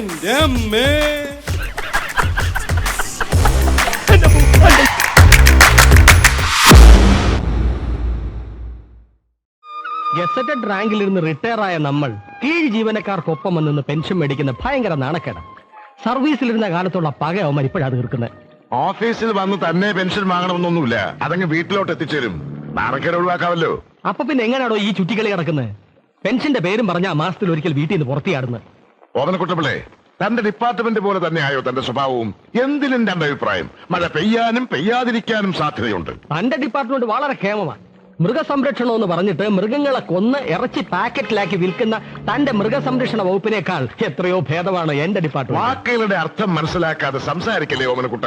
എന്റെ അമ്മേ ഗസറ്റഡ് റാങ്കിൽ ഇരുന്ന് റിട്ടയർ ആയ നമ്മൾ കീഴ് ജീവനക്കാർക്കൊപ്പം വന്ന് പെൻഷൻ മേടിക്കുന്ന ഭയങ്കര നാണക്കേട. സർവീസിലിരുന്ന കാലത്തുള്ള പക അവന്മാർ ഇപ്പോഴാണ് തീർക്കുന്നത് ഓഫീസിൽ വന്ന് തന്നെ പെൻഷൻ വാങ്ങണമെന്നൊന്നുമില്ല. അതങ്ങ് വീട്ടിലോട്ട് എത്തിച്ചേരും. നാണക്കേട് ഒഴിവാക്കാമല്ലോ. അപ്പൊ പിന്നെ എങ്ങനെയാണോ ഈ ചുറ്റിക്കളി കിടക്കുന്നത് പെൻഷന്റെ പേരും പറഞ്ഞാൽ മാസത്തിൽ ഒരിക്കൽ വീട്ടിൽ നിന്ന് പുറത്തിയാടുന്നത് ഓമനക്കുട്ടപ്പിള്ളേ തന്റെ ഡിപ്പാർട്ട്മെന്റ് പോലെ തന്നെയായോ തന്റെ സ്വഭാവവും? എന്തിനും തന്റെ അഭിപ്രായം? മഴ പെയ്യാനും പെയ്യാതിരിക്കാനും സാധ്യതയുണ്ട്. തന്റെ ഡിപ്പാർട്ട്മെന്റ് വളരെ ക്ഷേമമാണ്. മൃഗസംരക്ഷണം എന്ന് പറഞ്ഞിട്ട് മൃഗങ്ങളെ കൊന്ന് ഇറച്ചി പാക്കറ്റിലാക്കി വിൽക്കുന്ന തന്റെ മൃഗസംരക്ഷണ വകുപ്പിനേക്കാൾ എത്രയോ ഭേദമാണ് എന്റെ ഡിപ്പാർട്ട്മെന്റ് വാക്കുകളുടെ അർത്ഥം മനസ്സിലാക്കാതെ സംസാരിക്കല്ലേ ഓമനക്കുട്ട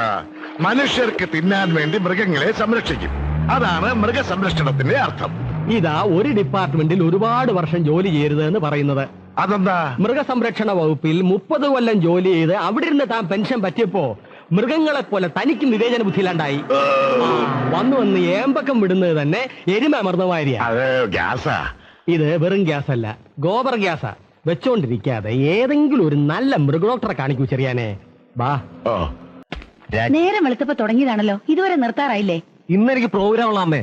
മനുഷ്യർക്ക് തിന്നാൻ വേണ്ടി മൃഗങ്ങളെ സംരക്ഷിക്കും. അതാണ് മൃഗസംരക്ഷണത്തിന്റെ അർത്ഥം. ഇതാ ഒരു ഡിപ്പാർട്ട്മെന്റിൽ ഒരുപാട് വർഷം ജോലി ചെയ്യരുത് എന്ന് പറയുന്നത്. അതെന്താ? മൃഗസംരക്ഷണ വകുപ്പിൽ മുപ്പത് കൊല്ലം ജോലി ചെയ്ത് അവിടെ ഇരുന്ന് താൻ പെൻഷൻ പറ്റിയപ്പോ മൃഗങ്ങളെ പോലെ തനിക്കും വിവേചന ബുദ്ധിയിലാണ്ടായി വന്നു വന്ന് ഏമ്പക്കം വിടുന്നത് തന്നെ എരുമ അത് ഗ്യാസാ. ഇത് വെറും ഗ്യാസ് അല്ല ഗോബർ ഗ്യാസാ. വെച്ചോണ്ടിരിക്കാതെ ഏതെങ്കിലും ഒരു നല്ല മൃഗഡോക്ടറെ കാണിക്കൂ ചെറിയാനെ. ബാ ഓ. നേരം വെളുത്തപ്പോ തുടങ്ങിയതാണല്ലോ ഇതുവരെ നിർത്താറായില്ലേ? ഇന്ന് എനിക്ക് പ്രോഗ്രാം ഉള്ള അമ്മേ.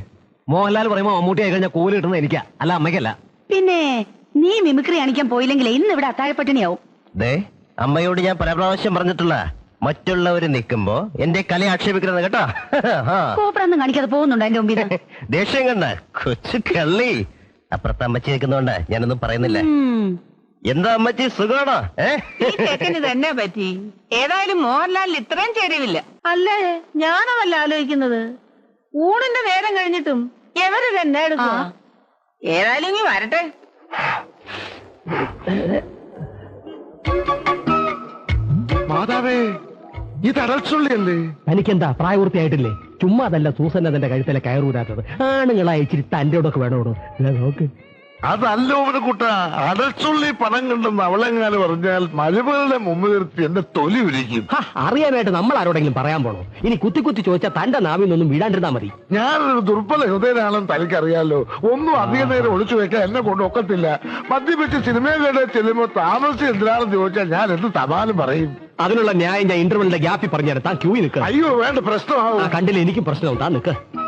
മോഹൻലാൽ പറയുമ്പോ മമ്മൂട്ടി ആയി കഴിഞ്ഞാൽ കൂലി കിട്ടുന്നത് എനിക്കാ അല്ല അമ്മയ്ക്കല്ല. പിന്നെ നീ മിമിക്രി കാണിക്കാൻ പോയില്ലെങ്കിൽ ഇന്ന് ഇവിടെ അത്താഴപ്പട്ടിണിയാവും. ദേ അമ്മയോട് ഞാൻ പല പ്രാവശ്യം പറഞ്ഞിട്ടുള്ള മറ്റുള്ളവര് നിൽക്കുമ്പോ എന്റെ കല ആക്ഷേപിക്കുന്നത് കേട്ടോ. കോപ്പറൊന്നും കാണിക്കാതെ പോകുന്നുണ്ടോ എന്റെ മുമ്പിൽ ദേഷ്യം കണ്ട. കൊച്ചു കള്ളി. അപ്പുറത്ത് അമ്മച്ചി നിൽക്കുന്നോണ്ട് ഞാനൊന്നും പറയുന്നില്ല. എന്താ അമ്മച്ചി സുഖമാണോ ഏ? ഈ ചെക്കന് തന്നെ പറ്റി? ഏതായാലും മോഹൻലാലിൽ ഇത്രയും ചേരുവില്ല. അല്ലേ? ഞാനതല്ല ആലോചിക്കുന്നത്? ഊണിന്റെ നേരം കഴിഞ്ഞിട്ടും എവര് തന്നെ ഏതായാലും ഇനി വരട്ടെ. മാതാവേ ഇത് അടച്ചുള്ളിയല്ലേ തനിക്കെന്താ പ്രായപൂർത്തിയായിട്ടില്ലേ? ചുമ്മാ അതല്ല സൂസൻ കഴുത്തിലെ കയറൂരാത്തത്. ആണുങ്ങളായി ഇച്ചിരി തന്റെ ഒക്കെ വേണോടോ നോക്ക്. അതല്ല കൂട്ട. അടച്ചുള്ളി പണം കണ്ടെന്ന് അവളെങ്ങാനും പറഞ്ഞാൽ മരുമകളുടെ മുമ്പ് നിർത്തി എന്റെ തൊലി ഉരിക്കും. അറിയാനായിട്ട് നമ്മൾ ആരോടെങ്കിലും പറയാൻ പോണോ? ഇനി കുത്തി കുത്തി ചോദിച്ചാൽ തന്റെ നാവിൽ നിന്നൊന്നും വീടാണ്ടിരുന്നാ മതി. ഞാനൊരു ദുർബല ഹൃദയനാണെന്ന് തനിക്കറിയാലോ. ഒന്നും അധിക നേരം ഒളിച്ചു വെക്കാൻ എന്നെ കൊണ്ട് ഒക്കത്തില്ല. മദ്യപിച്ച് സിനിമയിലൂടെ ചെല്ലുമ്പോ താമസിച്ച് എന്തിനാണെന്ന് ചോദിച്ചാൽ ഞാൻ എന്ത് തപാലും പറയും. അതിനുള്ള ന്യായം ഞാൻ ഇന്റർവെലിന്റെ ഗ്യാപ്പിൽ പറഞ്ഞു താൻ ക്യൂ നിൽക്കുക അയ്യോ വേണ്ട പ്രശ്നമാവും. കണ്ടില്ല എനിക്കും പ്രശ്നമാവും. താൻ നിൽക്ക്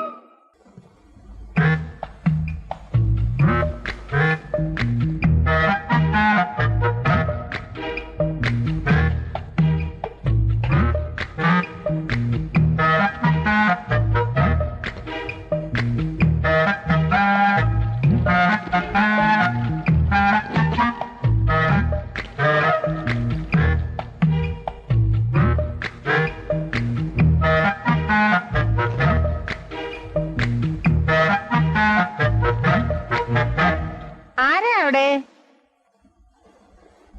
അവിടെ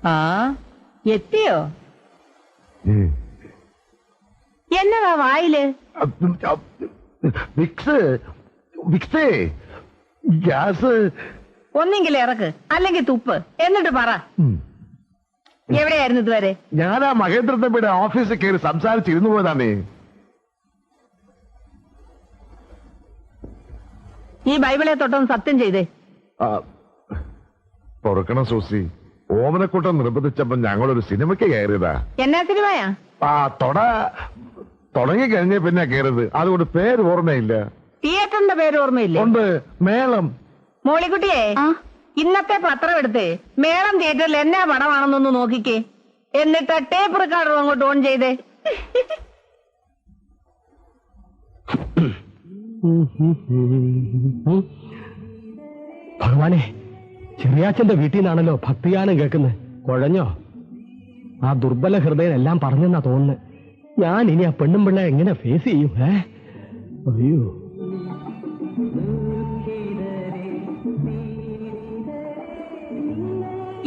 ആ എത്തിയോ? എന്നതാ വായിൽ? വിക്സ് വിക്സേ ഗ്യാസ്. ഒന്നെങ്കിൽ ഇറക്ക് അല്ലെങ്കിൽ തുപ്പ്. എന്നിട്ട് പറ. എവിടെയായിരുന്നു ഇതുവരെ? ഞാൻ ആ മഹേന്ദ്ര തമ്പിയുടെ ഓഫീസിൽ കയറി സംസാരിച്ചിരുന്നു പോയതാണേ. ഈ ബൈബിളെ തൊട്ടൊന്ന് സത്യം ചെയ്തേ. പൊറുക്കണം സൂസി. ഓമനക്കൂട്ടം നിർബന്ധിച്ചപ്പോ ഞങ്ങളൊരു സിനിമയ്ക്ക് കയറിയതാ. എന്നാ സിനിമയാ? ആ തൊട തുടങ്ങി കഴിഞ്ഞ പിന്നെ കയറിയത്. അതുകൊണ്ട് പേര് ഓർമ്മയില്ല. തിയേറ്ററിന്റെ പേര് ഓർമ്മയില്ല? ഉണ്ട് മേളം. മോളിക്കുട്ടിയെ ഇന്നത്തെ പത്രം എടുത്ത്. മേളം തിയേറ്ററിൽ എന്നാ പടമാണെന്നൊന്ന് നോക്കിക്കേ. എന്നിട്ട് ടേപ്പ് റെക്കോർഡർ അങ്ങോട്ട് ഓൺ ചെയ്തേ. ഭഗവാനെ ചെറിയാച്ചന്റെ വീട്ടിൽ നിന്നാണല്ലോ ഭക്തിഗാനം കേൾക്കുന്നത് കുഴഞ്ഞോ? ആ ദുർബല ഹൃദയം എല്ലാം പറഞ്ഞെന്നാ തോന്നുന്നത് ഞാൻ ഇനി ആ പെണ്ണും പിള്ളെ എങ്ങനെ ഫേസ് ചെയ്യും ഏ അയ്യോ.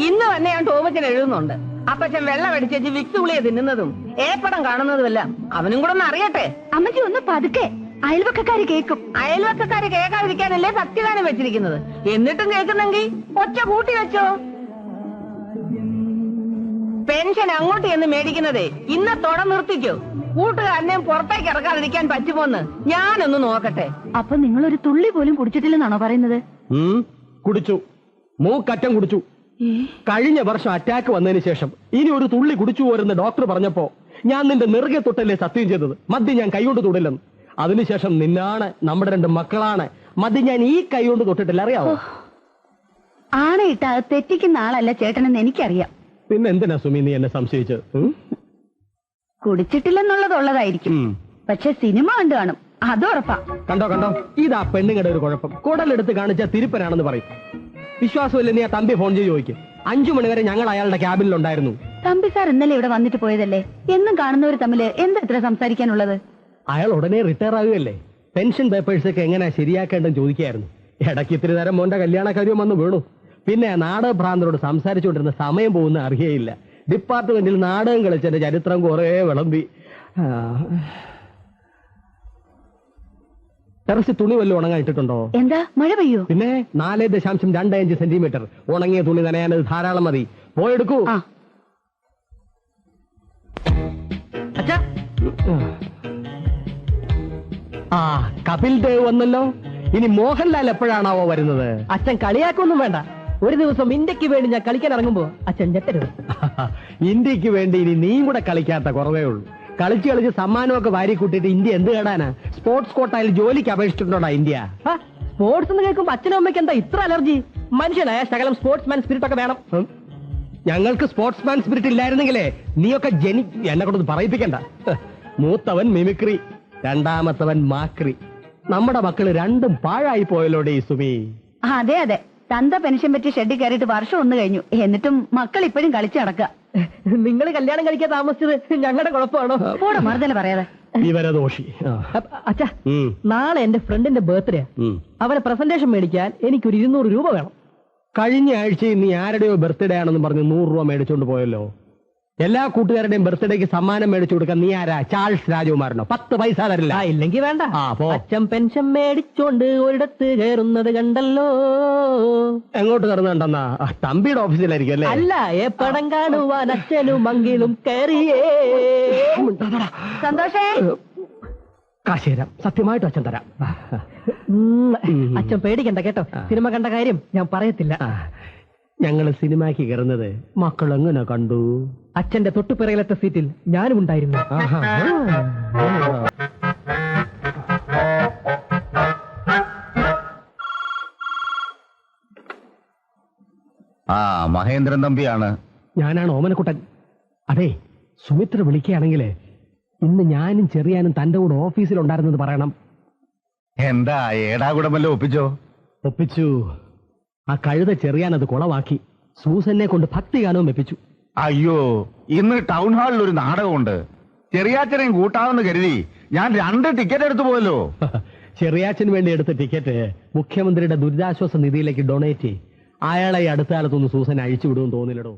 ഇന്ന് തന്നെ ഞാൻ ടോമച്ചൻ എഴുതുന്നുണ്ട്. അപ്പച്ചൻ വെള്ളം അടിച്ചേച്ച് വിക്സ് ഉളിയെ തിന്നുന്നതും ഏപ്പടം കാണുന്നതുമെല്ലാം അവനും കൂടെ ഒന്ന് അറിയട്ടെ? അമ്മച്ചി ഒന്ന് പതുക്കെ. അയൽവക്കക്കാര് കേക്കും അയൽവക്കക്കാര് കേൾക്കാതിരിക്കാനല്ലേ സത്യഗാനം വെച്ചിരിക്കുന്നത്? എന്നിട്ടും കേൾക്കുന്നെങ്കിൽ ഒറ്റ കൂട്ടി വെച്ചോ. പെൻഷൻ അങ്ങോട്ട് എന്ന് മേടിക്കുന്നതേ ഇന്ന് തുട നിർത്തിക്കോ. കൂട്ടുകാരനെയും പുറത്തേക്ക് ഇറക്കാതിരിക്കാൻ പറ്റുമോന്ന് ഞാനൊന്ന് നോക്കട്ടെ. അപ്പൊ നിങ്ങൾ ഒരു തുള്ളി പോലും കുടിച്ചിട്ടില്ലെന്നാണോ പറയുന്നത്? കുടിച്ചു. മൂക്കറ്റം കുടിച്ചു. കഴിഞ്ഞ വർഷം അറ്റാക്ക് വന്നതിന് ശേഷം ഇനി ഒരു തുള്ളി കുടിച്ചു പോരെന്ന് ഡോക്ടർ പറഞ്ഞപ്പോ ഞാൻ നിന്റെ നെറുകെ തൊട്ടല്ലേ സത്യം ചെയ്തത്? മദ്യം ഞാൻ കൈകൊണ്ട് തൊടില്ലെന്ന്. അതിനുശേഷം നിന്നാണ് നമ്മുടെ രണ്ട് മക്കളാണ്. മതി ഞാൻ ഈ കൈ കൊണ്ട് തൊട്ടിട്ടില്ല. അറിയാവോ? ആണയിട്ട തെറ്റിക്കുന്ന ആളല്ല ചേട്ടനെന്ന് എനിക്കറിയാം. പിന്നെ എന്തിനാ സുമി നീ എന്നെ സംശയിച്ചത്? കുടിച്ചിട്ടില്ലെന്നുള്ളതുള്ളതായിരിക്കും. കുടിച്ചിട്ടില്ലെന്നുള്ളത് പക്ഷെ സിനിമ കണ്ടു കാണും. അത് ഉറപ്പാ കണ്ടോ കണ്ടോ? ഇതാ പെണ്ണുങ്ങളുടെ ഒരു കുഴപ്പം. കുടലെടുത്ത് കാണിച്ച തിരുപ്പനാണെന്ന് പറയും. വിശ്വാസമില്ല നീ ആ തമ്പി ഫോൺ ചെയ്ത് ചോദിക്കും. അഞ്ചു മണിവരെ ഞങ്ങൾ അയാളുടെ ക്യാബിനിലുണ്ടായിരുന്നു. തമ്പി സാർ ഇന്നലെ ഇവിടെ വന്നിട്ട് പോയതല്ലേ? എന്നും കാണുന്നവർ തമ്മിൽ എന്താ ഇത്ര സംസാരിക്കാനുള്ളത്? അയാൾ ഉടനെ റിട്ടയർ ആകുകയല്ലേ പെൻഷൻ പേപ്പേഴ്സ് ഒക്കെ എങ്ങനെ ശരിയാക്കേണ്ടെന്ന് ചോദിക്കായിരുന്നു ഇടയ്ക്ക് ഇത്തിരി നേരം മോന്റെ കല്യാണ കാര്യം വന്ന് വീണു. പിന്നെ നാടകഭ്രാന്തരോട് സംസാരിച്ചുകൊണ്ടിരുന്ന സമയം പോകുന്ന അറിയയില്ല. ഡിപ്പാർട്ട്മെന്റിൽ നാടകം കളിച്ചതിന്റെ ചരിത്രം കുറേ വിളമ്പി. ടെറസ് തുണി വല്ലതും ഉണങ്ങാൻ ഇട്ടിട്ടുണ്ടോ? എന്താ? മഴ പെയ്യോ? പിന്നെ നാല് ദശാംശം രണ്ട് അഞ്ച് സെന്റിമീറ്റർ. ഉണങ്ങിയ തുണി നനയാനത് ധാരാളം മതി. പോയെടുക്കൂ. അച്ഛാ. ആ കപിൽ ദേവ് വന്നല്ലോ. ഇനി മോഹൻലാൽ എപ്പോഴാണാവോ വരുന്നത്? അച്ഛൻ കളിയാക്കൊന്നും വേണ്ട. ഒരു ദിവസം ഇന്ത്യയ്ക്ക് വേണ്ടി ഞാൻ കളിക്കാൻ ഇറങ്ങുമ്പോ അച്ഛൻ ഞെട്ടരുത്. ഇന്ത്യയ്ക്ക് വേണ്ടി ഇനി നീ കൂടെ കളിക്കാത്ത കുറവേ ഉള്ളൂ. കളിച്ച് കളിച്ച് സമ്മാനമൊക്കെ വാരി കൂട്ടിയിട്ട് ഇന്ത്യ എന്ത് കേടാനാ സ്പോർട്സ് കോട്ടയിൽ ജോലിക്ക് അപേക്ഷിച്ചിട്ടുണ്ടോടാ ഇന്ത്യ? സ്പോർട്സ് എന്ന് കേൾക്കുമ്പോ അച്ഛനും അമ്മയ്ക്ക് എന്താ ഇത്ര അലർജി? മനുഷ്യനായ ശകലം സ്പോർട്സ് മാൻ സ്പിരിറ്റ് ഒക്കെ വേണം. ഞങ്ങൾക്ക് ഞങ്ങൾക്ക് സ്പോർട്സ്മാൻ സ്പിരിറ്റ് ഇല്ലായിരുന്നെങ്കിലേ നീയൊക്കെ ജനി എന്നെ കൊണ്ടൊന്ന് പറയിപ്പിക്കണ്ട. മൂത്തവൻ മിമിക്രി. രണ്ടാമത്തവൻ മാക്രി. നമ്മുടെ മക്കൾ രണ്ടും പാഴായി പോയല്ലോ ഈ സുമി. ആ, അതെ അതെ. തന്ത പെൻഷൻ പറ്റി ഷെഡിൽ കയറിയിട്ട് വർഷം ഒന്ന് കഴിഞ്ഞു. എന്നിട്ടും മക്കൾ ഇപ്പോഴും കളിച്ചു നടക്കുക നിങ്ങൾ കല്യാണം കഴിക്കാൻ താമസിച്ചത് ഞങ്ങളുടെ കുഴപ്പമാണോ? കൂടെ മറുതല പറയാതെ. വിവരദോഷി. അച്ഛാ നാളെ എന്റെ ഫ്രണ്ടിന്റെ ബർത്ത്ഡേ. അവരെ അവനെ പ്രസന്റേഷൻ മേടിക്കാൻ എനിക്കൊരു ഇരുന്നൂറ് രൂപ വേണം. കഴിഞ്ഞ ആഴ്ച നീ ആരുടെയോ ബർത്ത്ഡേ ആണെന്ന് പറഞ്ഞ് നൂറ് രൂപ മേടിച്ചോണ്ട് പോയല്ലോ. എല്ലാ കൂട്ടുകാരുടെയും ബർത്ത്ഡേക്ക് സമ്മാനം മേടിച്ചു കൊടുക്കാൻ നീ ആരാ? ചാൾസ് രാജകുമാരനോ? പത്ത് പൈസ തരില്ല. ആ ഇല്ലെങ്കിൽ വേണ്ട. ആ, പോ. അച്ഛൻ പെൻഷൻ മേടിച്ചോണ്ട് ഒരിടത്ത് കയറുന്നത് കണ്ടല്ലോ. എങ്ങോട്ട് കറന്നുണ്ടെന്നാ തമ്പിയുടെ ഓഫീസിലായിരിക്കും അല്ലേ? അല്ല ഏ പടം കാണുവാൻ അച്ഛനും മങ്കിലും കയറിയേ. സന്തോഷേ. കാശ് തരാം സത്യമായിട്ട് അച്ഛൻ തരാം. ഉം, അച്ഛൻ പേടിക്കണ്ട കേട്ടോ. സിനിമ കണ്ട കാര്യം ഞാൻ പറയത്തില്ല. ആ, ഞങ്ങൾ സിനിമയ്ക്ക് കയറുന്നത് മക്കൾ എങ്ങനെ കണ്ടു? അച്ഛന്റെ തൊട്ടുപിറകിലത്തെ സീറ്റിൽ ഞാനും ഉണ്ടായിരുന്നു ആ മഹേന്ദ്രൻ തമ്പിയാണ്. ഞാനാണ് ഓമനക്കുട്ടൻ. അതെ സുമിത്ര വിളിക്കുകയാണെങ്കിൽ ഇന്ന് ഞാനും ചെറിയാനും തന്റെ കൂടെ ഓഫീസിലുണ്ടായിരുന്നത് പറയണം. എന്താ ഏടാ ഏടാകുടമല്ലോ ഒപ്പിച്ചോ? ഒപ്പിച്ചു. ആ കഴുത ചെറിയാൻ അത് കുളവാക്കി സൂസനെ കൊണ്ട് ഭക്തിഗാനവും വെപ്പിച്ചു. അയ്യോ ഇന്ന് ടൗൺ ഹാളിൽ ഒരു നാടകമുണ്ട്. ചെറിയാച്ചനെയും കൂട്ടാമെന്ന് കരുതി ഞാൻ രണ്ട് ടിക്കറ്റ് എടുത്തു പോയല്ലോ. ചെറിയാച്ചന് വേണ്ടി എടുത്ത ടിക്കറ്റ് മുഖ്യമന്ത്രിയുടെ ദുരിതാശ്വാസ നിധിയിലേക്ക് ഡൊണേറ്റ് ചെയ്യും അയാളെ ഈ അടുത്ത കാലത്തൊന്ന് സൂസൻ അഴിച്ചു വിടുമെന്ന് തോന്നില്ലടോ.